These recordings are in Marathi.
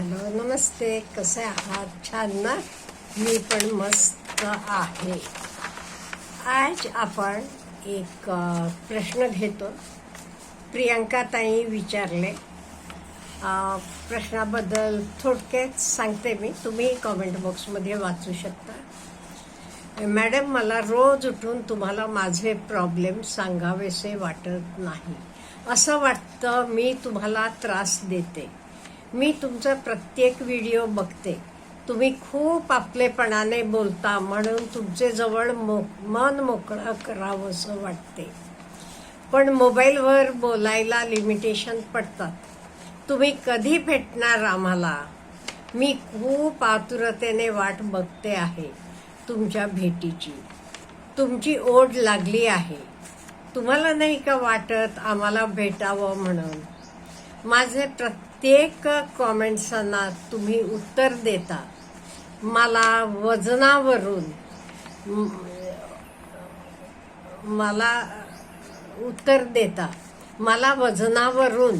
हॅलो नमस्ते कसे आहात? छान ना? मी पण मस्त आहे. आज आपण एक प्रश्न घेतो. प्रियंका ताई विचारले. प्रश्नाबद्दल थोडक्यात सांगते मी. तुम्ही कॉमेंट बॉक्समध्ये वाचू शकता. मॅडम मला रोज उठून तुम्हाला माझे प्रॉब्लेम सांगावेसे वाटत नाही. असं वाटतं मी तुम्हाला त्रास देते. मी तुमचा प्रत्येक व्हिडिओ बघते. तुम्ही खूप आपलेपणाने बोलता म्हणून तुमचे जवळ मो मन मोकळं करावंसं वाटते. पण मोबाईलवर बोलायला लिमिटेशन पडतात. तुम्ही कधी भेटणार आम्हाला? मी खूप आतुरतेने वाट बघते आहे तुमच्या भेटीची. तुमची ओढ लागली आहे. तुम्हाला नाही का वाटत आम्हाला भेटावं म्हणून? माझे प्रत्येक कॉमेंट्सांना तुम्ही उत्तर देता. मला वजनावरून मला उत्तर देता. मला वजनावरून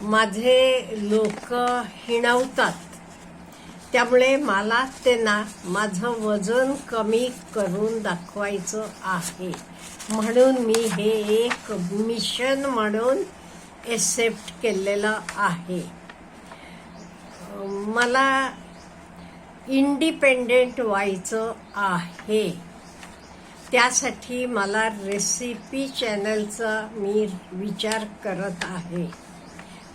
माझे लोक हिणवतात. त्यामुळे मला त्यांना माझं वजन कमी करून दाखवायचं आहे. म्हणून मी हे एक मिशन म्हणून एक्सेप्ट केलेलं आहे. मला इंडिपेंडेंट व्हायचं आहे. त्यासाठी मला रेसिपी चॅनलचा मी विचार करत आहे.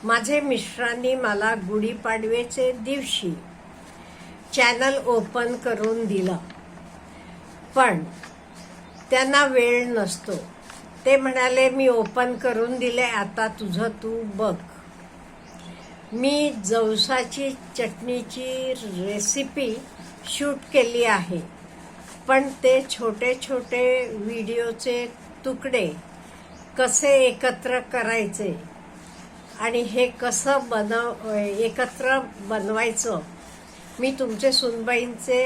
माझे मिस्टरांनी मला गुढीपाडव्याचे दिवशी चॅनल ओपन करून दिलं. पण त्यांना वेळ नसतो. ते म्हणाले मी ओपन करून दिले आता तुझं तू बघ. मी जवसाची चटणीची रेसिपी शूट केली आहे. पण ते छोटे छोटे व्हिडिओचे तुकडे कसे एकत्र करायचे आणि हे कसं बनव एकत्र बनवायचं मी तुमचे सुनबाईंचे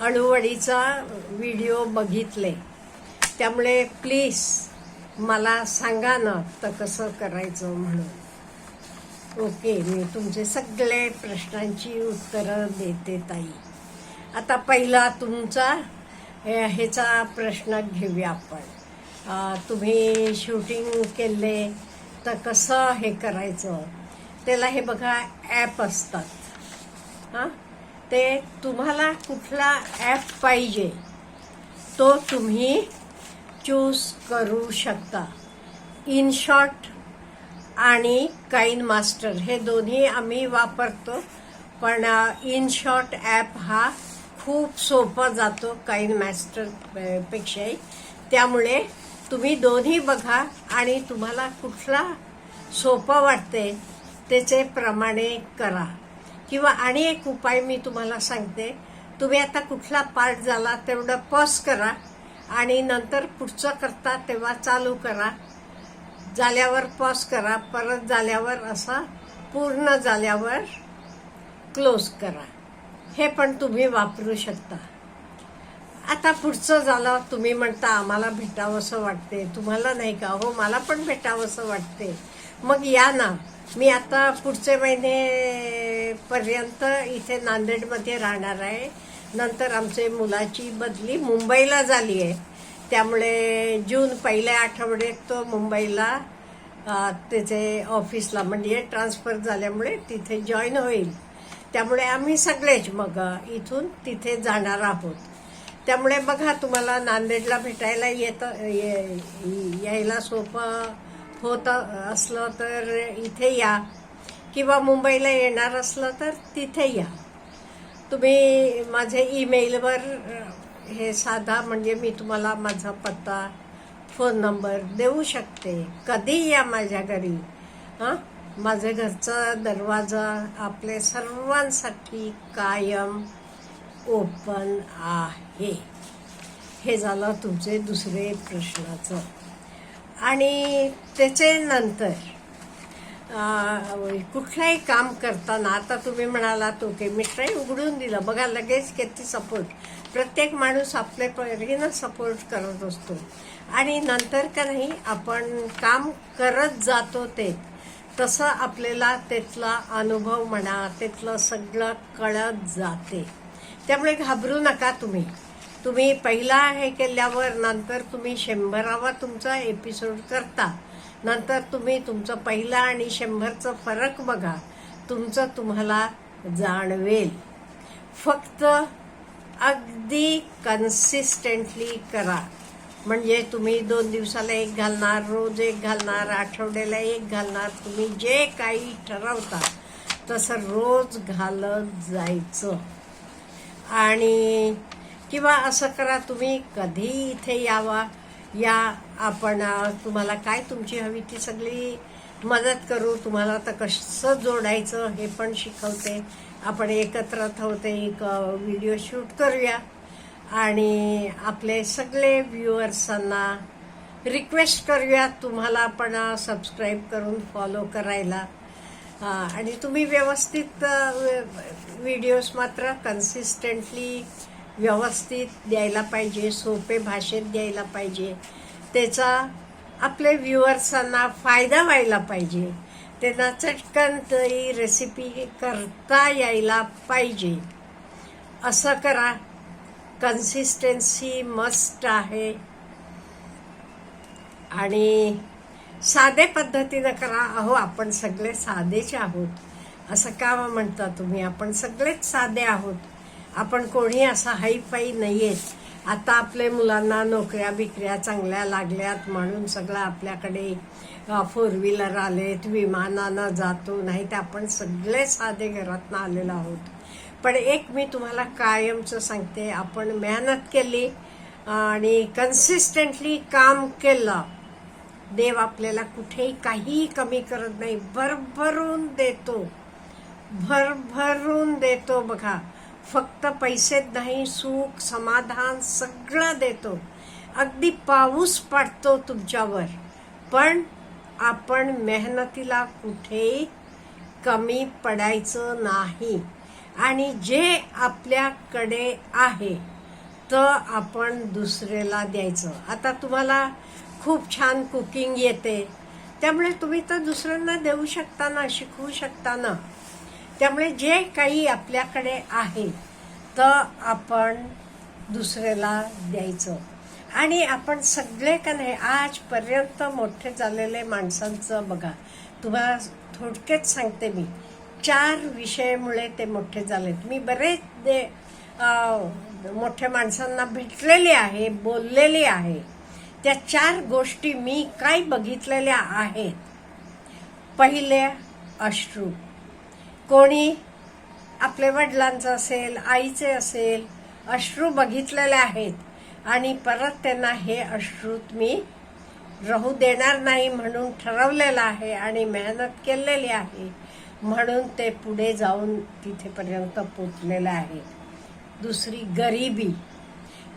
अळूवडीचा व्हिडिओ बघितले. त्यामुळे प्लीज मला सांगा ना तर कसं करायचं म्हणून. ओके मी तुमचे सगळे प्रश्नांची उत्तरं देते ताई. आता पहिला तुमचा हे- ह्याचा प्रश्न घेऊया आपण. तुम्ही शूटिंग केले तर कसं हे करायचं? त्याला हे बघा ॲप असतात. हां? ते तुम्हाला कुठला ॲप पाहिजे तो तुम्ही चूज करू शकता. इन शॉर्ट आणि काइन मास्टर हे दोन्ही आम्ही वापरतो. पण इन शॉर्ट ॲप हा खूप सोपा जातो काइन मास्टर पेक्षाही. त्यामुळे तुम्ही दोन्ही बघा आणि तुम्हाला कुठला सोपा वाटते त्याचे प्रमाणे करा. किंवा आणि एक उपाय मी तुम्हाला सांगते. तुम्ही आता कुठला पार्ट झाला तेवढं पॉज करा. आणि नंतर पुढचं करता तेव्हा चालू करा. झाल्यावर पॉज करा. परत झाल्यावर असा पूर्ण झाल्यावर क्लोज करा. हे पण तुम्ही वापरू शकता. आता पुढचं झालं तुम्ही म्हणता आम्हाला भेटावंसं वाटते. तुम्हाला नाही का? हो मला पण भेटावंसं वाटते. मग या ना. मी आता पुढचे महिने पर्यंत इथे नांदेडमध्ये राहणार आहे. नंतर आमचे मुलाची बदली मुंबईला झाली आहे. त्यामुळे जून पहिल्या आठवड्यात तो मुंबईला त्याचे ऑफिसला म्हणजे ट्रान्सफर झाल्यामुळे तिथे जॉईन होईल. त्यामुळे आम्ही सगळेच मग इथून तिथे जाणार आहोत. त्यामुळे बघा तुम्हाला नांदेडला भेटायला येतं ये- यायला सोपं होत असलं तर इथे या. किंवा मुंबईला येणार असलं तर तिथे या. तुम्ही माझे ईमेलवर हे साधा म्हणजे मी तुम्हाला माझा पत्ता फोन नंबर देऊ शकते. कधी या माझ्या घरी? हां? माझ्या घरचा दरवाजा आपले सर्वांसाठी कायम ओपन आहे. हे झालं तुमचे दुसरे प्रश्नाचं. आणि त्याचे नंतर कुठलंही काम करताना आता तुम्ही म्हणाला तो की मिस्टरही उघडून दिलं. बघा लगेच किती सपोर्ट प्रत्येक माणूस आपल्या परीनं सपोर्ट करत असतो. आणि नंतर का नाही आपण काम करत जातो ते. तसं आपल्याला त्यातला अनुभव म्हणा त्यातलं सगळं कळत जाते. त्यामुळे घाबरू नका तुम्ही. तुम्ही पहिला हे केल्यावर नंतर तुम्ही शंभरावा तुमचा एपिसोड करता. नंतर तुम्ही तुमचं पहिला आणि शंभरचं फरक बघा. तुमचं तुम्हाला जाणवेल. फक्त अगदी कन्सिस्टंटली करा. म्हणजे तुम्ही दोन दिवसाला एक घालणार रोज एक घालणार आठवड्याला एक घालणार तुम्ही जे काही ठरवता तसं रोज घालत जायचं. आणि किंवा असं करा तुम्ही कधी इथे यावा? या आपण तुम्हाला काय तुमची हवी ती सगळी मदत करू. तुम्हाला आता कसं जोडायचं हे पण शिकवते. आपण एकत्र होते एक व्हिडिओ शूट करूया. आणि आपले सगळे व्ह्युअर्सांना रिक्वेस्ट करूया तुम्हाला पण सबस्क्राईब करून फॉलो करायला. आणि तुम्ही व्यवस्थित व्हिडिओज मात्र कन्सिस्टंटली व्यवस्थित द्यायला पाहिजे सोपे भाषेत द्यायला पाहिजे. त्याचा आपले व्ह्युअर्सांना फायदा व्हायला पाहिजे. त्यांना चटकन तरी रेसिपी करता यायला पाहिजे. असं करा. कन्सिस्टन्सी मस्ट आहे. आणि साधे पद्धतीनं करा. अहो आपण सगळे साधेच आहोत. असं का म्हणता तुम्ही? आपण सगळेच साधे आहोत. आपण कोणी असा हायफाई नाहीयेत आता आपल्या मुलांना नोकऱ्या बिकऱ्या चांगल्या लागल्यात म्हणून सगळं आपल्याकडे फोर व्हीलर आलेत विमानानं जातो नाही तर आपण सगळे साधे घरातनं आलेलो आहोत. पण एक मी तुम्हाला कायमचं सांगते आपण मेहनत केली आणि कन्सिस्टंटली काम केलं. देव आपल्याला कुठेही काहीही कमी करत नाही. भरभरून देतो. भरभरून देतो बघा. फक्त पैसेच नाही सुख समाधान सगळं देतो. अगदी पाऊस पडतो तुमच्यावर. पण आपण मेहनतीला कुठेही कमी पडायचं नाही. आणि जे आपल्याकडे आहे तर आपण दुसऱ्याला द्यायचं. आता तुम्हाला खूप छान कुकिंग येते. त्यामुळे तुम्ही तर दुसऱ्यांना देऊ शकता ना शिकवू शकता ना. त्यामुळे जे काही आपल्याकडे आहे तर आपण दुसऱ्याला द्यायचं. आणि आपण सगळे का नाही आजपर्यंत मोठे झालेले माणसांचं बघा. तुम्हाला थोडक्यात सांगते मी. चार विषयामुळे ते मोठे झालेत. मी बरेच दे मोठ्या माणसांना भेटलेले आहे बोललेले आहे. त्या चार गोष्टी मी काय बघितलेल्या आहेत. पहिले अश्रू. कोणी आपल्या वडिलांचं असेल आईचे असेल अश्रू बघितलेले आहेत आणि परत त्यांना हे अश्रूत मी राहू देणार नाही म्हणून ठरवलेलं आहे आणि मेहनत केलेली आहे म्हणून ते पुढे जाऊन तिथेपर्यंत पोचलेलं आहे. दुसरी गरिबी.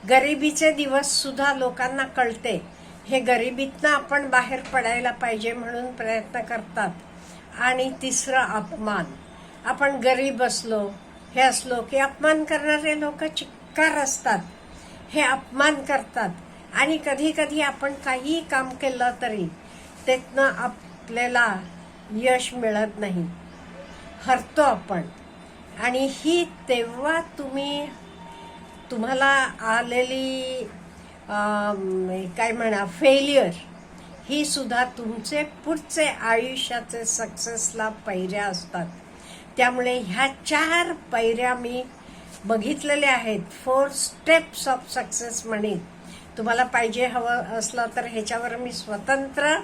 गरिबीचे दिवससुद्धा लोकांना कळते. हे गरिबीतनं आपण बाहेर पडायला पाहिजे म्हणून प्रयत्न करतात. आणि तिसरं अपमान. आपण गरीब असलो हे असलो की अपमान करणारे लोक चिक्कार असतात. हे अपमान करतात. आणि कधी कधी आपण काहीही काम केलं तरी त्यातनं आपल्याला यश मिळत नाही. हरतो आपण. आणि ही तेव्हा तुम्ही तुम्हाला आलेली काय म्हणा फेलियर ही सुद्धा तुमचे पुढचे आयुष्याचे सक्सेसला पहिऱ्या असतात. त्यामुळे ह्या चार पायऱ्या मी बघितलेल्या आहेत. फोर स्टेप्स ऑफ सक्सेस म्हणेन तुम्हाला पाहिजे हवं असलं तर ह्याच्यावर मी स्वतंत्र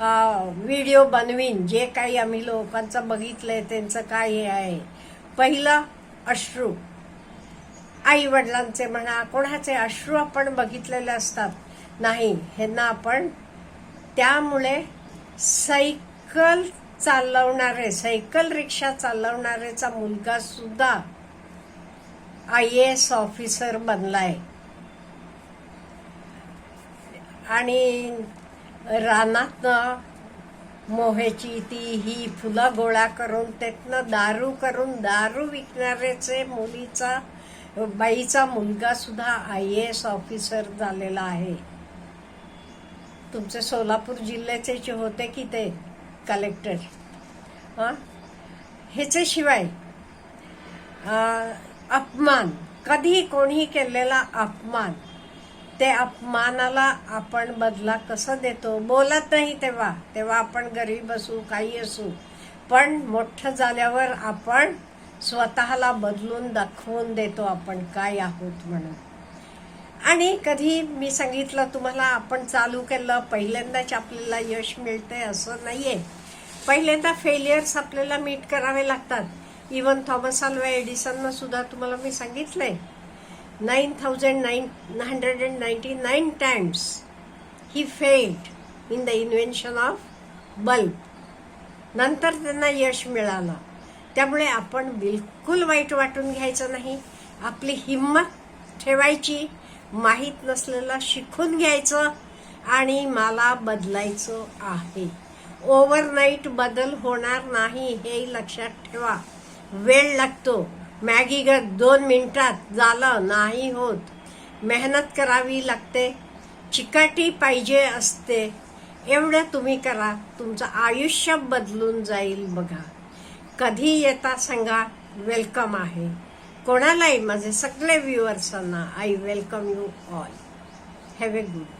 व्हिडिओ बनवीन. जे काही आम्ही लोकांचं बघितलं आहे त्यांचं काय हे आहे. पहिलं अश्रू. आई वडिलांचे म्हणा कोणाचे अश्रू आपण बघितलेले असतात? नाही. ह्यांना आपण त्यामुळे सायकल चालवणारे सायकल रिक्षा चालवणारेचा मुलगा सुद्धा आय एस ऑफिसर बनलाय. आणि रानातनं मोह्याची ती ही फुलं गोळा करून त्यातनं दारू करून दारू विकणाऱ्याचे मुलीचा बाईचा मुलगा सुद्धा आय एस ऑफिसर झालेला आहे. तुमचे सोलापूर जिल्ह्याचे जे होते की ते? कलेक्टर हां? ह्याच्याशिवाय अपमान कधी कोणी केलेला अपमान ते अपमानाला आपण बदला कसं देतो? बोलत नाही तेव्हा. तेव्हा आपण गरीब असू काही असू. पण मोठं झाल्यावर आपण स्वतःला बदलून दाखवून देतो आपण काय आहोत? म्हणून. आणि कधी मी सांगितलं तुम्हाला आपण चालू केलं पहिल्यांदाच आपल्याला यश मिळतंय असं नाहीये. पहिल्यांदा फेलियर्स आपल्याला मीट करावे लागतात. इवन थॉमस अल्वा एडिसननं सुद्धा तुम्हाला मी सांगितलंय. Nine thousand nine hundred and ninety nine times he failed in the invention of bulb नंतर त्यांना यश मिळालं. त्यामुळे आपण बिलकुल वाईट वाटून घ्यायचं नाही. आपली हिंमत ठेवायची माहीत नसलेलं शिकून घ्यायचं आणि मला बदलायचं आहे. ओव्हरनाईट बदल होणार नाही हे लक्षात ठेवा. वेळ लागतो. मॅगी दोन मिनटात झालं. नाही होत. मेहनत करावी लागते. चिकाटी पाहिजे असते. एवढं तुम्ही करा. तुमचं आयुष्य बदलून जाईल बघा. कधी येता सांगा. वेलकम आहे. कोणालाही माझे सगळे व्ह्युअर्सांना I welcome you all have a good